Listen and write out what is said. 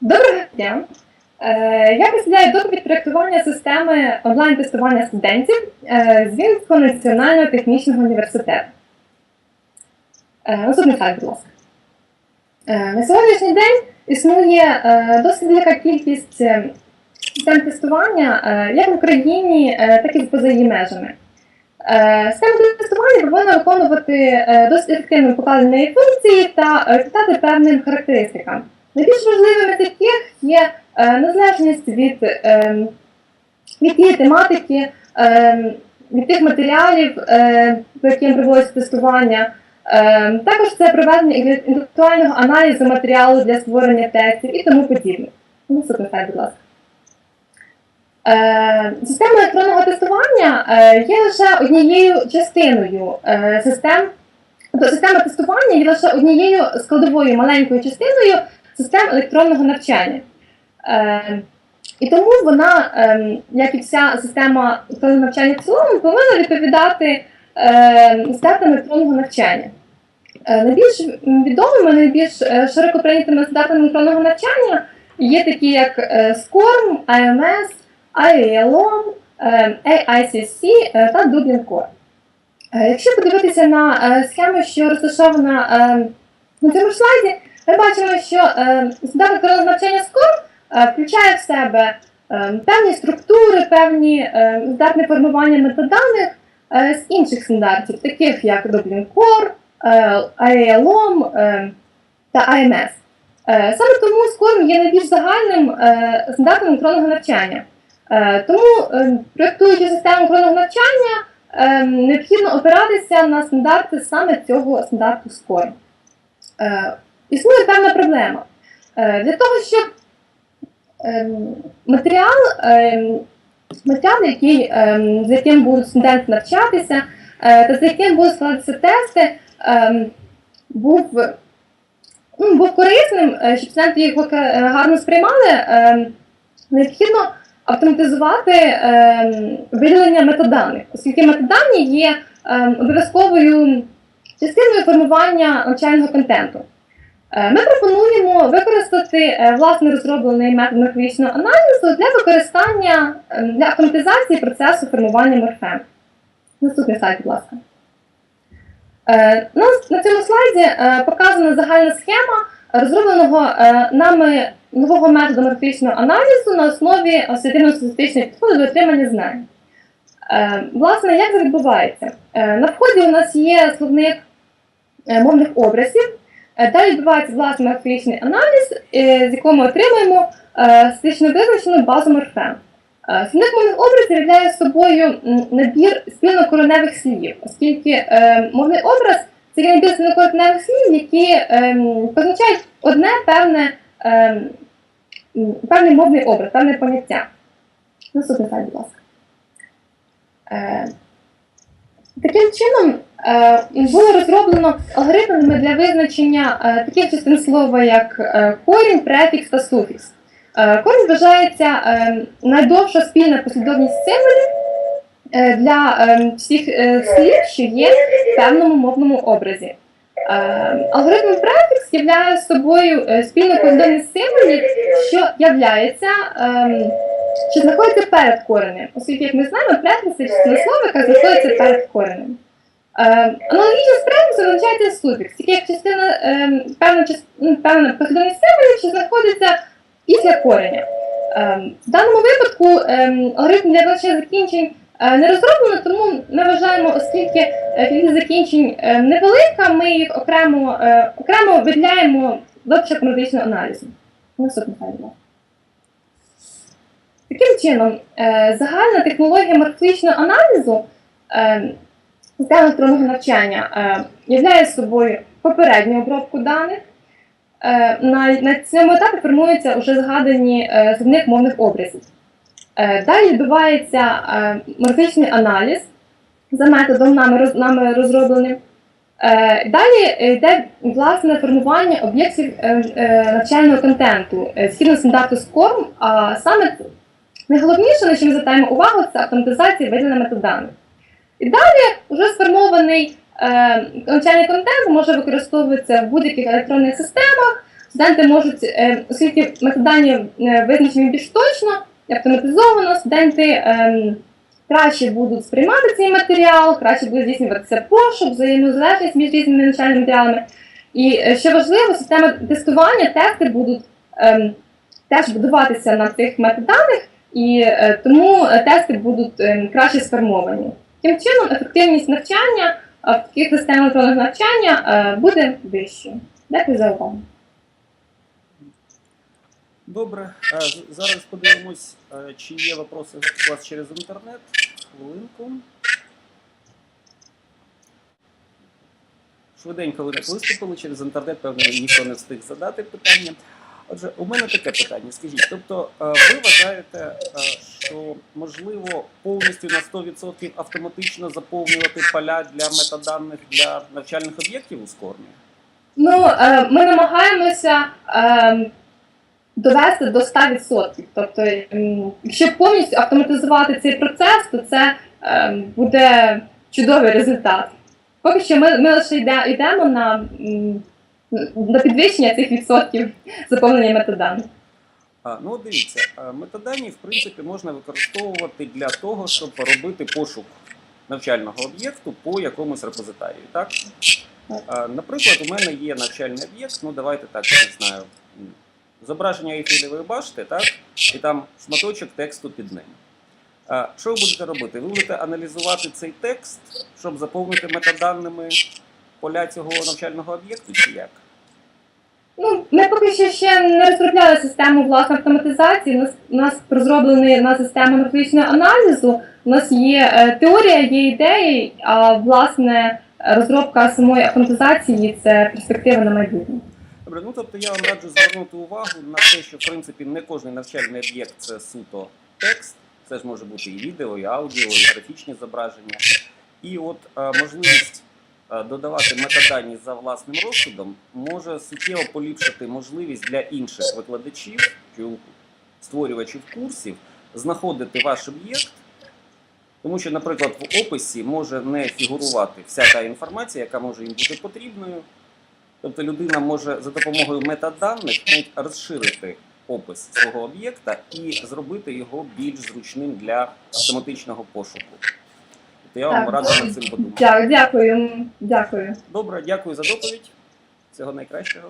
Доброго дня! Е, Я представляю доповідь проєктування системи онлайн-тестування студентів е, з Вінницького національного технічного університету. Е, Наступний слайд, будь ласка. На сьогоднішній день існує досить велика кількість систем тестування як в Україні, так і поза її межами. Е, Система тестування повинна виконувати е, досить ефективно покладені функції та відповідати певним характеристикам. Найбільш важливими з яких є е, незалежність від, е, від тієї тематики, е, від тих матеріалів, по яким проводиться тестування. Е, також це проведення інтелектуального аналізу матеріалу для створення тестів і тому подібне. Наступний слайд, будь ласка. Е, Система електронного тестування е, є лише однією частиною е, систем. Тобто система тестування є лише однією складовою маленькою частиною систем електронного навчання. І тому вона, е, як і вся система електронного навчання в цілому, повинна відповідати стандартам електронного навчання. Найбільш відомими, найбільш широко прийнятими стандартами електронного навчання є такі, як SCORM, IMS, IALOM, е, AICC е, та Dublin Core. Е, Якщо подивитися на е, схему, що розташована е, на цьому слайді, ми бачимо, що стандарт електронного навчання SCORM е, включає в себе певні структури, певні здатне формування метаданих з інших стандартів, таких як Dublin Core, е, та IMS. Саме тому SCORM є найбільш загальним стандартом електронного навчання. Е, Тому, е, проєктуючи систему електронного навчання, е, необхідно опиратися на стандарти саме цього стандарту. Е, Існує певна проблема. Для того, щоб матеріал, матеріал який, ем, з яким будуть студенти навчатися, та з яким будуть складатися тести, був, ну, був корисним, щоб студенти його гарно сприймали, необхідно автоматизувати ем, виділення метаданих, оскільки метадані є ем, обов'язковою частиною формування навчального контенту. Е, Ми пропонуємо використати е, власне розроблений метод морфологічного аналізу для використання е, для автоматизації процесу формування морфем. Наступний слайд, будь ласка. Е, На, цьому слайді показана загальна схема розробленого нами нового методу морфологічного аналізу на основі асоціативно-статистичного підходу до отримання знань. Е, Власне, як це відбувається? Е, На вході у нас є словник е, мовних образів. Далі відбувається власне морфологічний аналіз, з якого ми отримуємо е, статично визначену базу морфем. Словник мовних образів являє собою набір спільнокореневих слів, оскільки мовний образ це є набір спільнокореневих слів, які ем, позначають одне певне, ем, певний мовний образ, певне поняття. Наступний слайд, будь ласка. Е, Таким чином е, було розроблено алгоритми для визначення е, таких частин слова, як е, корінь, префікс та суфікс. Е, Корінь вважається е, найдовша спільна послідовність символів е, для е, всіх е, слів, що є в певному мовному образі. Е, Алгоритм префікс являє собою е, спільну послідовність символів, що являється. ем, що знаходиться перед коренем, оскільки, як ми знаємо, префікс це слова, яка знаходиться перед коренем. Е, аналогічно з префіксом визначається суфікс, який як частина е, певна, ну, певна символів, що знаходиться після кореня. Е, в даному випадку алгоритм для визначення закінчень не розроблено, тому ми вважаємо, оскільки е, кількість закінчень е, невелика, ми їх окремо, е, окремо виділяємо до психометричного аналізу. Таким чином, е, загальна технологія морфологічного аналізу е, електронного навчання е, являє собою попередню обробку даних. Е, на, цьому етапі формуються вже згадані е, зубних мовних образів. Е, далі відбувається е, морфологічний аналіз за методом нами, розробленим. Е, Далі йде власне формування об'єктів навчального контенту згідно стандарту SCORM, а саме Найголовніше, на що ми звертаємо увагу, це автоматизація виділення метаданих. І далі вже сформований навчальний контент може використовуватися в будь-яких електронних системах студенти можуть, оскільки метадані е, визначені більш точно, автоматизовано, студенти ем, краще будуть сприймати цей матеріал, краще буде здійснюватися пошук, взаємозалежність між різними навчальними матеріалами. І е, що важливо, система тестування, тести будуть ем, теж будуватися на цих метаданих, і е, тому тести будуть ем, краще сформовані. Таким чином, ефективність навчання е, в таких системах електронного навчання буде вищою. Дякую за увагу. Добре, Е, зараз подивимось, е, чи є вопроси у вас через інтернет. Хвилинку. Швиденько ви так виступили через інтернет, певно, ніхто не встиг задати питання. Отже, у мене таке питання. Скажіть, тобто е, ви вважаєте, що можливо повністю на 100% автоматично заповнювати поля для метаданих для навчальних об'єктів у Скормі? Ну, ми намагаємося е, довести до 100%. Тобто, якщо повністю автоматизувати цей процес, то це е, буде чудовий результат. Поки що ми, ми лише йде, йдемо на, на підвищення цих відсотків заповнення метаданих. Ну, дивіться, метадані, в принципі, можна використовувати для того, щоб робити пошук навчального об'єкту по якомусь репозитарію. Так? Наприклад, у мене є навчальний об'єкт, ну давайте так, я не знаю, зображення Ейфелевої башти, так? і там шматочок тексту під ним. Що ви будете робити? Ви будете аналізувати цей текст, щоб заповнити метаданими поля цього навчального об'єкту, чи як? Ну, ми поки що ще не розробляли систему власне автоматизації. У нас, у нас розроблена система графічного аналізу. У нас є е, теорія, є ідеї, а власне розробка самої автоматизації це перспектива на майбутнє. Добре, ну тобто я вам раджу звернути увагу на те, що в принципі не кожний навчальний об'єкт це суто текст, це ж може бути і відео, і аудіо, і графічні зображення. І от е, можливість е, додавати метадані за власним розсудом може суттєво поліпшити можливість для інших викладачів чи створювачів курсів знаходити ваш об'єкт. Тому що, наприклад, в описі може не фігурувати вся та інформація, яка може їм бути потрібною. Тобто людина може за допомогою метаданих навіть розширити опис свого об'єкта і зробити його більш зручним для автоматичного пошуку. Тобто я вам раджу над цим подумати. Так, дякую. Дякую. Добре, дякую за доповідь. Всього найкращого.